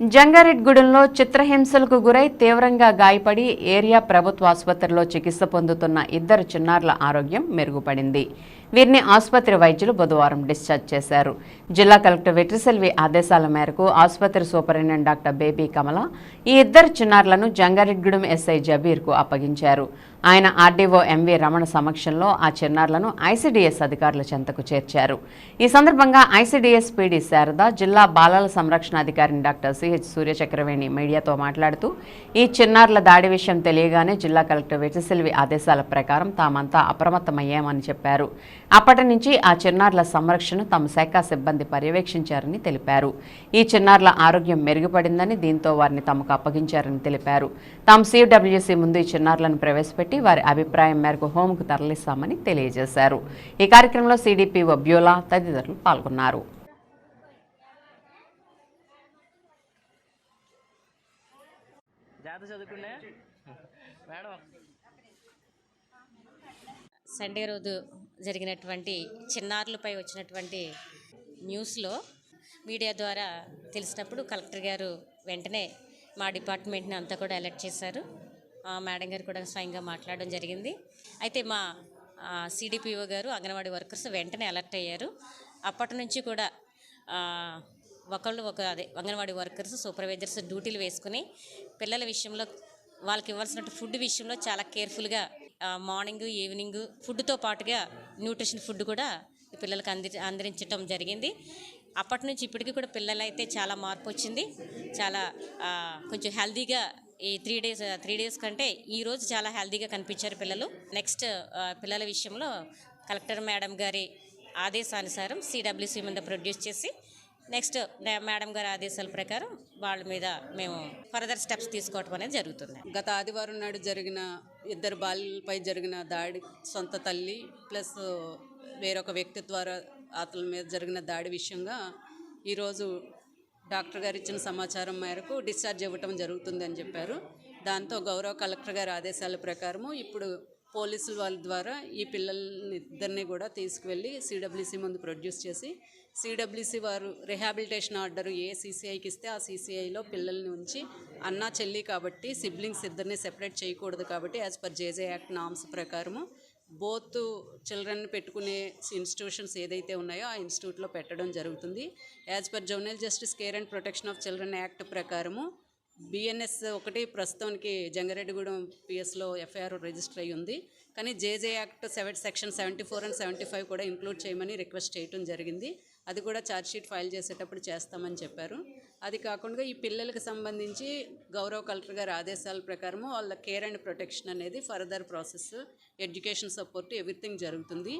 జంగారెడ్గూడెంలో చిత్రహింసలకు గురై తీవ్రంగా గాయపడి ఏరియా ప్రభుత్వ ఆసుపత్రిలో చికిత్స పొందుతున్న ఇద్దరు చిన్నారుల ఆరోగ్యం మెరుగుపడింది. వీరిని ఆసుపత్రి వైద్యులు బుధవారం డిశ్చార్జ్ చేశారు. జిల్లా కలెక్టర్ వెట్రిసెల్వి ఆదేశాల మేరకు ఆసుపత్రి సూపరింటెండెంట్ డాక్టర్ బేబీ కమల ఈ ఇద్దరు చిన్నారులను జంగారెడ్గూడెం ఎస్ఐ జబీర్కు అప్పగించారు. ఆయన ఆర్డీఓ ఎంవి రమణ సమక్షంలో ఆ చిన్నారులను ఐసీడీఎస్ అధికారుల చెంతకు చేర్చారు. ఈ సందర్భంగా ఐసీడీఎస్ పీడీ శారద జిల్లా బాలల సంరక్షణ అధికారిని డాక్టర్ సిహెచ్ సూర్యచక్రవేణి మీడియాతో మాట్లాడుతూ ఈ చిన్నారుల దాడి విషయం తెలియగానే జిల్లా కలెక్టర్ వెట్రిసెల్వి ఆదేశాల ప్రకారం తామంతా అప్రమత్తమయ్యామని చెప్పారు. అప్పటి నుంచి ఆ చిన్నారుల సంరక్షణ తమ శాఖ సిబ్బంది పర్యవేక్షించారని తెలిపారు. ఈ చిన్నారుల ఆరోగ్యం మెరుగుపడిందని దీంతో వారిని తమకు అప్పగించారని తెలిపారు. తాము సిడబ్ల్యూసీ ముందు ఈ చిన్నారులను ప్రవేశపెట్టి వారి అభిప్రాయం మేరకు హోంకు తరలిస్తామని తెలియజేశారు. ఈ కార్యక్రమంలో సిడిపిఓ బ్యూలా తదితరులు పాల్గొన్నారు. మేడం. సండే రోజు జరిగినటువంటి చిన్నారులపై వచ్చినటువంటి న్యూస్లో మీడియా ద్వారా తెలిసినప్పుడు కలెక్టర్ గారు వెంటనే మా డిపార్ట్మెంట్ని అంతా కూడా అలర్ట్ చేశారు. మేడం గారు కూడా స్వయంగా మాట్లాడడం జరిగింది. అయితే మా సిడిపిఓ గారు అంగన్వాడీ వర్కర్స్ వెంటనే అలర్ట్ అయ్యారు. అప్పటి నుంచి కూడా ఒకళ్ళు ఒక అదే అంగన్వాడీ వర్కర్స్ సూపర్వైజర్స్ డ్యూటీలు వేసుకుని పిల్లల విషయంలో వాళ్ళకి ఇవ్వాల్సిన ఫుడ్ విషయంలో చాలా కేర్ఫుల్గా మార్నింగ్ ఈవినింగ్ ఫుడ్తో పాటుగా న్యూట్రిషన్ ఫుడ్ కూడా పిల్లలకు అంది అందించడం జరిగింది. అప్పటి నుంచి ఇప్పటికీ కూడా పిల్లలైతే చాలా మార్పు వచ్చింది. చాలా కొంచెం హెల్దీగా ఈ త్రీ డేస్ త్రీ డేస్ కంటే ఈరోజు చాలా హెల్దీగా కనిపించారు పిల్లలు. నెక్స్ట్ పిల్లల విషయంలో కలెక్టర్ మేడం గారి ఆదేశానుసారం సిడబ్ల్యూసి మీద ప్రొడ్యూస్ చేసి నెక్స్ట్ మేడం గారి ఆదేశాల ప్రకారం వాళ్ళ మీద మేము ఫర్దర్ స్టెప్స్ తీసుకోవటం అనేది జరుగుతుంది. గత ఆదివారం నాడు జరిగిన ఇద్దరు బాలికలపై జరిగిన దాడి సొంత తల్లి ప్లస్ వేరొక వ్యక్తి ద్వారా అతని మీద జరిగిన దాడి విషయంగా ఈరోజు డాక్టర్ గారు ఇచ్చిన సమాచారం మేరకు డిశ్చార్జ్ ఇవ్వటం జరుగుతుంది అని చెప్పారు. దాంతో గౌరవ కలెక్టర్ గారి ఆదేశాల ప్రకారము ఇప్పుడు పోలీసుల వాళ్ళ ద్వారా ఈ పిల్లల్ని ఇద్దరిని కూడా తీసుకువెళ్ళి సిడబ్ల్యూసి ముందు ప్రొడ్యూస్ చేసి సిడబ్ల్యూసి వారు రిహాబిలిటేషన్ ఆర్డర్ ఏ సీసీఐకి ఇస్తే ఆ సీసీఐలో పిల్లల్ని ఉంచి అన్న చెల్లి కాబట్టి సిబ్లింగ్స్ ఇద్దరిని సెపరేట్ చేయకూడదు కాబట్టి as per JJ act norms ప్రకారము బోత్ చిల్డ్రన్ పెట్టుకునే ఇన్స్టిట్యూషన్స్ ఏదైతే ఉన్నాయో ఆ ఇన్స్టిట్యూట్లో పెట్టడం జరుగుతుంది. As per zonal justice care and protection of children act ప్రకారము బిఎన్ఎస్ ఒకటి ప్రస్తుతానికి జంగారెడ్డిగూడెం పిఎస్లో ఎఫ్ఐఆర్ రిజిస్టర్ అయి ఉంది. కానీ JJ act seven section seventy four and seventy five కూడా ఇంక్లూడ్ చేయమని రిక్వెస్ట్ చేయటం జరిగింది. అది కూడా ఛార్జ్షీట్ ఫైల్ చేసేటప్పుడు చేస్తామని చెప్పారు. అది కాకుండా ఈ పిల్లలకు సంబంధించి గౌరవ కలెక్టర్ గారి ఆదేశాల ప్రకారము వాళ్ళ కేర్ అండ్ ప్రొటెక్షన్ అనేది further process education support everything జరుగుతుంది.